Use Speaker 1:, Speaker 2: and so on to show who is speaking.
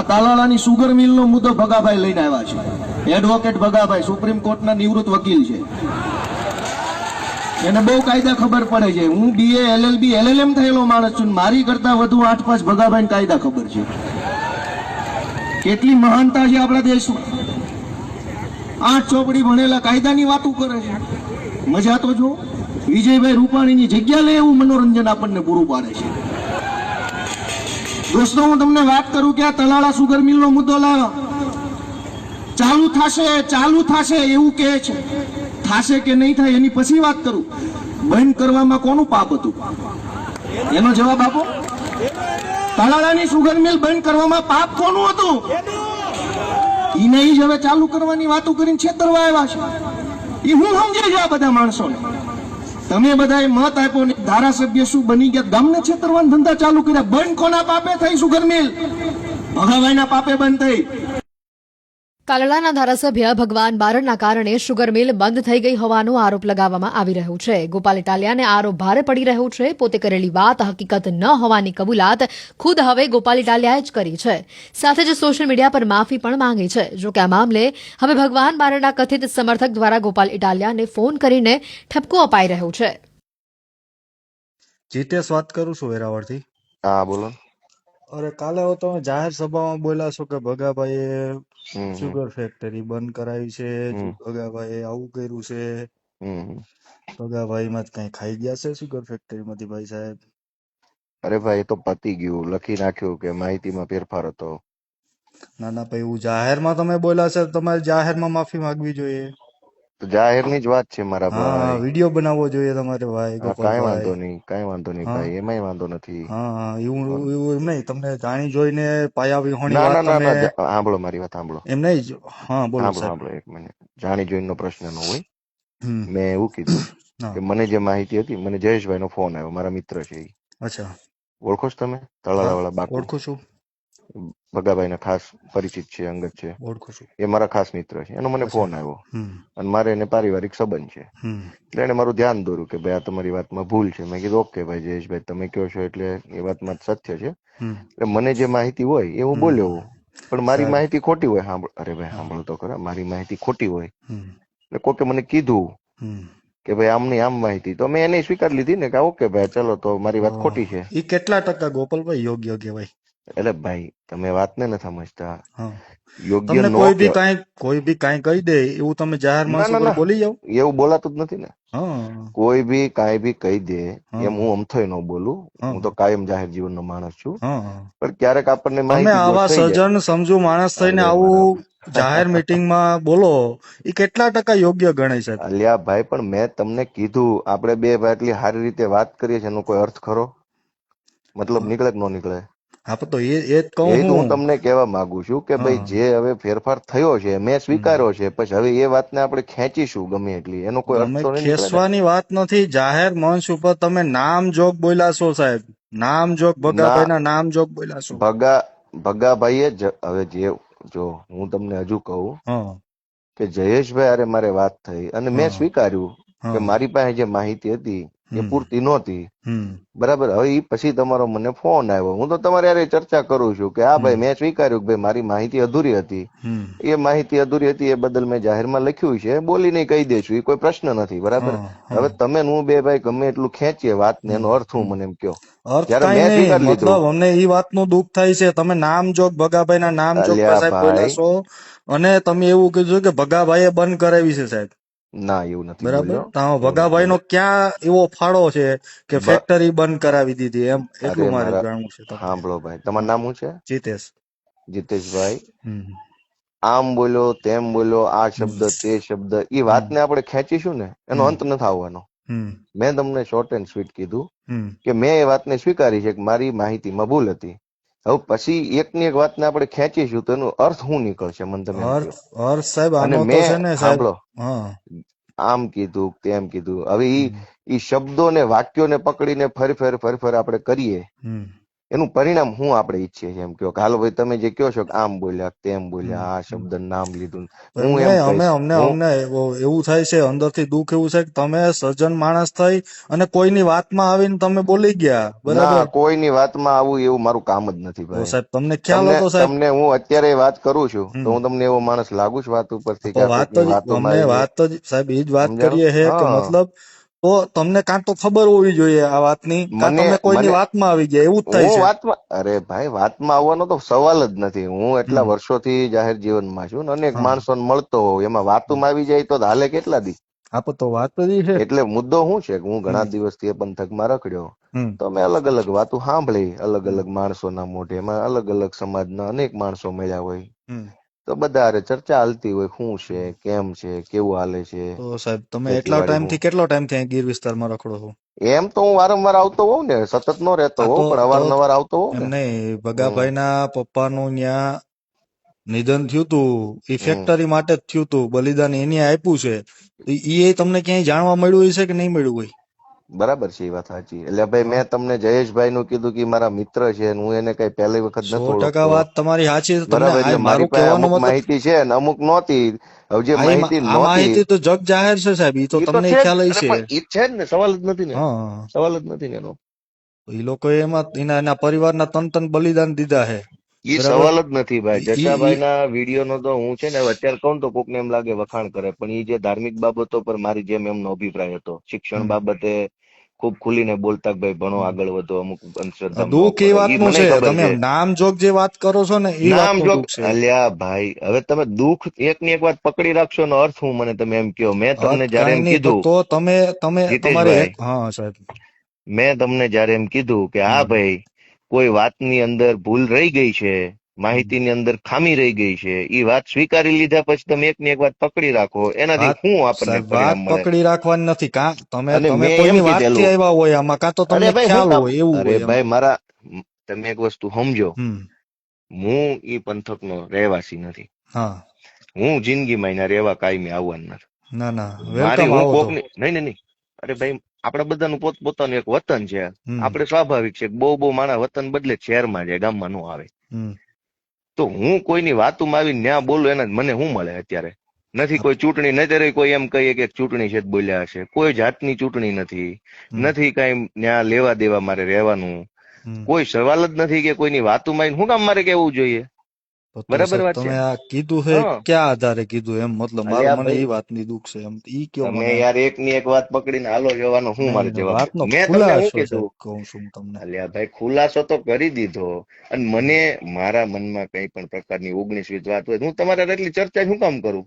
Speaker 1: આ તાલાળાની સુગર મિલનો મુદ્દો ભગાભાઈ લઈને આવ્યા છે. એડવોકેટ ભગાભાઈ સુપ્રીમ કોર્ટના નિવૃત્ત વકીલ છે. એને બહુ કાયદા ખબર પડે છે. હું બીએ એલએલબી એલએલએમ થયેલો માણસ છું મારી કરતા વધુ આઠ પાંચ ભગાભાઈ કાયદા ખબર છે. કેટલી મહાનતા છે આપણા દેશમાં. આઠ ચોપડી ભણેલા કાયદાની વાતો કરે છે. મજા તો જો. વિજયભાઈ રૂપાણીની જગ્યા લે એવું મનોરંજન આપણને પૂરું પાડે છે. દોસ્તો હું તમને વાત કરું કે આ તલાળા સુગર મિલનો મુદ્દો લાવ્યો ચાલુ થશે ચાલુ થશે એવું કહે છે. થશે કે નહીં થાય એની પછી વાત કરું. બંધ કરવામાં કોનું પાપ હતું? એનો જવાબ આપો. તલાળાની સુગર મિલ બંધ કરવામાં પાપ કોનું હતું? એ નહીં જ હવે ચાલુ કરવાની વાતો કરીને છેતરવા આવ્યા છે. એ હું સમજે છે આ બધા માણસોને? તમે બધાએ મત આપ્યો ને ધારાસભ્ય શું બની ગયા? ગામને છેતરવાના ધંધા ચાલુ કર્યા. બંધ કોના પાપે થઈ શું મિલ ભગાભાઈના પાપે બંધ થઈ.
Speaker 2: કાલડાના ધારાસભ્ય ભગવાન બારડના કારણે શુગર મિલ બંધ થઈ ગઈ હોવાનો આરોપ લગાવવામાં આવી રહ્યો છે. ગોપાલ ઇટાલિયાને આરોપ ભારે પડી રહ્યો છે. પોતે કરેલી વાત હકીકત ન હોવાની કબૂલાત ખુદ હવે ગોપાલ ઇટાલિયાએ જ કરી છે. સાથે જ સોશિયલ મીડિયા પર માફી પણ માંગી છે. જો કે આ મામલે હવે ભગવાન બારડના કથિત સમર્થક દ્વારા ગોપાલ ઇટાલિયાને ફોન કરીને ઠપકો અપાઈ રહ્યો છે.
Speaker 3: જીતેશ વાત કરું છું વેરાવળથી.
Speaker 4: હા બોલો.
Speaker 3: અરે કાલે હવે તમે જાહેર સભામાં બોલ્યા છો કે ભગાભાઈએ સુગર ફેક્ટરી બંધ કરાવી છે. ભગાભાઈએ આવું કર્યું છે.
Speaker 4: હમ,
Speaker 3: માં કઈ ખાઈ ગયા છે સુગર ફેક્ટરીમાંથી ભાઈ સાહેબ?
Speaker 4: અરે ભાઈ તો પતી ગયું. લખી નાખ્યું કે માહિતીમાં ફેરફાર હતો.
Speaker 3: ના ના ભાઈ એવું જાહેરમાં તમે બોલ્યા છે તમારે જાહેરમાં માફી માંગવી જોઈએ.
Speaker 4: તો જાહેરની જ વાત છે મારા
Speaker 3: હા
Speaker 4: ભાઈ.
Speaker 3: વીડિયો બનાવવો જોઈએ તમારે ભાઈ
Speaker 4: હા, કાંઈ વાંધો નહીં કાંઈ વાંધો નહીં ભાઈ એમાંય વાંધો નથી.
Speaker 3: હા હા એવું એવું એમ નહીં તમને જાણી જોઈને પાયા વિહોણી
Speaker 4: ના ના
Speaker 3: વાત
Speaker 4: ના ના
Speaker 3: તમે
Speaker 4: જા- સાંભળો મારી વાત સાંભળો
Speaker 3: એમ નહીં જ- હા બોલો
Speaker 4: સાંભળો
Speaker 3: સાહેબ.
Speaker 4: સાંભળો એક મિનિટ. જાણી જોઈને પ્રશ્ન ન હોય.
Speaker 3: હમ.
Speaker 4: મેં એવું કીધું
Speaker 3: હા.
Speaker 4: કે મને જે માહિતી હતી મને જયેશભાઈ નો ફોન આવ્યો મારા મિત્ર છે ઈ.
Speaker 3: અચ્છા.
Speaker 4: ઓળખો છો તમે? તળાળા વાળા બાકુ.
Speaker 3: ઓળખું છું.
Speaker 4: ભગાભાઈ ના ખાસ પરિચિત છે અંગત છે. એ મારા ખાસ મિત્ર છે. એનો મને ફોન આવ્યો. અને મારે એને પારિવારિક સંબંધ છે. એટલે એને મારું ધ્યાન દોર્યું કે ભાઈ આ તમારી વાતમાં ભૂલ છે. મેં કીધું ઓકે ભાઈ જયેશભાઈ તમે કહો છો? એટલે એ વાતમાં સત્ય છે. એટલે મને જે માહિતી હોય એ હું બોલ્યો. પણ મારી માહિતી ખોટી હોય સાંભળ. અરે ભાઈ. સાંભળો તો ખરા. મારી માહિતી ખોટી હોય. એટલે કોકે મને કીધું કે ભાઈ આમની આમ માહિતી. તો મેં એને સ્વીકાર લીધી ને કે ઓકે ભાઈ ચલો તો મારી વાત ખોટી છે.
Speaker 3: એ કેટલા ટકા ગોપાલભાઈ યોગ્ય કહેવાય?
Speaker 4: એટલે ભાઈ તમે વાતને ન સમજતા. યોગ્ય
Speaker 3: તમને કોઈ બી કાઈ કાંઈ બી કાંઈ કહી દે એવું તમે જાહેર
Speaker 4: ના.
Speaker 3: બોલી જાવ
Speaker 4: એવું બોલાતું જ નથી ને. કોઈ બી કાંઈ બી કહી દે એમ હું અમથોય ન બોલું.
Speaker 3: હું.
Speaker 4: તો કાયમ જાહેર જીવનનો માણસ છું. પણ ક્યારેક આપણને માહિતી
Speaker 3: આવા. સજ્જન સમજુ માણસ થઈને આવું જાહેર મીટિંગમાં બોલો એ કેટલા ટકા યોગ્ય ગણાય છે?
Speaker 4: અલ્યા ભાઈ પણ મેં તમને કીધું આપણે બે ભાઈ એટલી સારી રીતે વાત કરીએ છીએ એનો કોઈ અર્થ ખરો? મતલબ નીકળે કે ન નીકળે?
Speaker 3: હા તો એ એ કહું
Speaker 4: હું તમને કહેવા માંગુ છું કે ભાઈ જે હવે ફેરફાર થયો છે મેં સ્વીકાર્યો છે પછી હવે એ વાતને આપણે ખેંચીશું ગમે એટલી એનો કોઈ અર્થ નહીં નીકળે
Speaker 3: વાત નથી. જાહેર મંચ ઉપર તમે નામ જોગ બોલ્યા છો સાહેબ. નામ જોગ ભગાભાઈના નામ જોગ બોલ્યા છો.
Speaker 4: ભગા ભગાભાઈએ હવે જે જો હું તમને હજુ કહું કે જયેશભાઈ અરે મારે વાત થઈ અને મેં સ્વીકાર્યું કે મારી પાસે જે માહિતી હતી એ. પૂરતી નહોતી. બરાબર? હવે પછી તમારો મને ફોન આવ્યો. હું તો તમારે યારે ચર્ચા કરું છું કે હા ભાઈ મેં સ્વીકાર્યું કે ભાઈ મારી માહિતી અધૂરી હતી. એ માહિતી અધૂરી હતી એ બદલ મેં જાહેરમાં લખ્યું છે. બોલીને કહી દેશું. એ કોઈ પ્રશ્ન નથી. બરાબર. હવે તમે હું બે ભાઈ ગમે એટલું ખેંચીએ વાત ને એનો અર્થ હું મને એમ કયો.
Speaker 3: મતલબ અમને એ વાતનું દુઃખ થાય છે. તમે નામ જોગ ભગાભાઈના નામ જોગ સાહેબ અને તમે એવું કીધું કે ભગાભાઈએ બંધ કરાવી છે સાહેબ.
Speaker 4: ના એવું નથી
Speaker 3: બરાબર? તો
Speaker 4: વગાભાઈ
Speaker 3: નો ક્યાં એવો ફાળો છે કે ફેક્ટરી બંધ કરાવી દીધી? એમ એટલું મારે જાણવું છે
Speaker 4: સાંભળો ભાઈ. તમારું નામ શું છે?
Speaker 3: જીતેશ.
Speaker 4: જીતેશભાઈ. આમ બોલ્યો તેમ બોલ્યો આ શબ્દ તે શબ્દ એ વાતને આપણે ખેંચીશું ને એનો અંત નથી આવવાનો. મેં તમને શોર્ટ એન્ડ સ્વીટ કીધું. કે મેં એ વાતને સ્વીકારી છે કે મારી માહિતીમાં ભૂલ હતી. હવે પછી એક ની એક વાતને આપણે ખેંચીશું તો એનો અર્થ શું નીકળશે મને તમે
Speaker 3: અર્થ સાહેબ
Speaker 4: અને મેં
Speaker 3: ને
Speaker 4: સાંભળો. આમ કીધું તેમ કીધું. હવે ઈ
Speaker 3: શબ્દો
Speaker 4: ને વાક્યો ને પકડીને ફરી ફરી ફરી ફરી આપણે કરીએ. એનું પરિણામ હું આપણે ઈચ્છીએ છીએ એમ કયો હાલો ભાઈ તમે જે કહો છો કે આમ બોલ્યા તેમ બોલ્યા આ શબ્દ નામ લીધું. હું
Speaker 3: અમે અમને અમને એવું થાય છે અંદરથી દુઃખ એવું છે કે તમે સજ્જન માણસ થઈ અને કોઈની વાતમાં આવીને તમે બોલી ગયા બરાબર?
Speaker 4: કોઈની વાતમાં આવું એવું મારું કામ જ નથી ભાઈ.
Speaker 3: સાહેબ તમને ખ્યાલ હતો સાહેબ?
Speaker 4: તમને હું અત્યારે વાત કરું છું તો હું તમને એવો માણસ લાગુ છું વાત ઉપરથી વાત
Speaker 3: તો વાત જ સાહેબ એ જ વાત કરીએ છે કે મતલબ તો તમને કાં તો ખબર હોવી જોઈએ આ વાતની? કાં તમે કોઈની વાતમાં આવી ગયા? એવું જ થાય છે.
Speaker 4: વાતમાં અરે ભાઈ વાતમાં આવવાનો તો સવાલ જ નથી. હું એટલા વર્ષોથી જાહેર જીવનમાં છું અનેક. માણસોને મળતો હોઉં. એમાં વાતોમાં આવી જાય તો હાલે કેટલા દી?
Speaker 3: આ તો વાત જ છે.
Speaker 4: એટલે મુદ્દો શું છે? કે હું ઘણા. દિવસથી એ પંથકમાં રખડ્યો. તો મેં અલગ અલગ વાતો સાંભળી. અલગ અલગ માણસોના મોઢે એમાં અલગ અલગ સમાજના અનેક માણસો મળ્યા હોય. તો બધા ચર્ચા હાલતી હોય શું છે કેમ છે કેવું હાલે છે
Speaker 3: તો સાહેબ તમે. એટલા ટાઈમથી કેટલો ટાઈમથી ગીર વિસ્તારમાં રખડો છો?
Speaker 4: એમ તો હું વારંવાર આવતો હોઉં ને સતત નો રહેતો હોઉં પણ અવારનવાર આવતો હોઉં
Speaker 3: એમ
Speaker 4: ને
Speaker 3: નહીં ભગાભાઈ ના પપ્પાનું ન્યા નિધન થયું તું એ ફેક્ટરી માટે જ થયું તું બલિદાન એની આપ્યું છે. એ તમને ક્યાંય જાણવા મળ્યું હશે કે નહીં મળ્યું હોય?
Speaker 4: બરાબર છે એ વાત સાચી. એટલે ભાઈ મેં તમને જયેશભાઈ નું કીધું કે મારા મિત્ર છે હું એને કઈ પહેલી વખત
Speaker 3: સો ટકા વાત તમારી સાચી
Speaker 4: બરાબર એટલે મારી
Speaker 3: મારું
Speaker 4: પાસે અમુક માહિતી છે ને અમુક નહોતી. હવે જે માહિતી
Speaker 3: માહિતી તો જગ જાહેર છે સાહેબ એ તો તમને ખ્યાલ
Speaker 4: છે ઈ છે જ ને સવાલ જ નથી ને. સવાલ જ નથી ને એનો.
Speaker 3: એ લોકો એમાં એના એના પરિવારના તન તન બલિદાન દીધા છે. બરાબર.
Speaker 4: સવાલ જ નથી ભાઈ.
Speaker 3: ઈ- ઈ-
Speaker 4: ના વીડિયો નો તો હું છે ને અત્યારે કહું તો કોકને એમ લાગે વખાણ કરે. પણ એ જે ધાર્મિક બાબતો પર મારી જેમ એમનો અભિપ્રાય હતો. શિક્ષણ બાબતે ખૂબ ખુલીને બોલતા ભાઈ ભણો આગળ વધો અમુક અંધશ્રદ્ધા
Speaker 3: દુઃખ એ વાતનું છે. તમે
Speaker 4: છે.
Speaker 3: નામ જોગ જે વાત કરો છો ને એ
Speaker 4: નામ
Speaker 3: વાતનું
Speaker 4: જો
Speaker 3: દુઃખ છે.
Speaker 4: અલ્યા ભાઈ હવે તમે દુઃખ એક ની એક વાત પકડી રાખશો નો અર્થ હું મને તમે એમ કયો મેં તમને જયારે એમ કીધું
Speaker 3: તો તમે તમે તમારે હા સાહેબ.
Speaker 4: મેં તમને જયારે એમ કીધું કે હા ભાઈ કોઈ વાતની અંદર ભૂલ રહી ગઈ છે માહિતીની અંદર ખામી રહી ગઈ છે એ વાત સ્વીકારી લીધા પછી તમે એક ની એક વાત પકડી રાખો એનાથી શું આપણને
Speaker 3: વાત પકડી રાખવાની નથી કા? તમે તમે કોઈની વાતથી આવ્યા હોય આમાં કા તો તમને ખ્યાલ હોય એવું
Speaker 4: અરે ભાઈ મારા તમે એક વસ્તુ સમજો. હું એ પંથકનો રહેવાસી નથી.
Speaker 3: હા.
Speaker 4: હું જિંદગીમાં એના રહેવા કાયમી આવવાનું નથી.
Speaker 3: ના ના
Speaker 4: મારી હું કોકની નહીં નહીં. અરે ભાઈ આપણા બધાનું પોત પોતાનું એક વતન છે. આપણે સ્વાભાવિક છે બહુ બહુ માણસ વતન બદલે શહેરમાં જાય ગામમાં નો આવે. તો હું કોઈની વાતોમાં આવીને ન્યા બોલું એના મને શું મળે અત્યારે? નથી કોઈ ચૂંટણી નથી કોઈ એમ કહીએ કે ચૂંટણી છે બોલ્યા હશે. કોઈ જાતની ચૂંટણી નથી. નથી કઈ ન્યા લેવા દેવા મારે રહેવાનું. કોઈ સવાલ જ નથી કે કોઈની વાતોમાં શું કામ મારે કેવું જોઈએ? બરાબર વાત છે.
Speaker 3: તમે આ કીધું છે ક્યાં આધારે કીધું એમ? મતલબ
Speaker 4: અલ્યા
Speaker 3: મને એ વાતની દુઃખ છે એમ. ઈ કયો મને
Speaker 4: યાર એક ની એક વાત પકડીને હાલો જવાનો હું મારે જવાબ
Speaker 3: વાતનો
Speaker 4: મેં
Speaker 3: ખુલાસો કહું છું તમને.
Speaker 4: અલ્યા ભાઈ ખુલાસો તો કરી દીધો. અને મને મારા મનમાં કઈ પણ પ્રકારની ઓગણીસ વીસ વાત હોય હું તમારા એટલી ચર્ચા શું કામ કરું?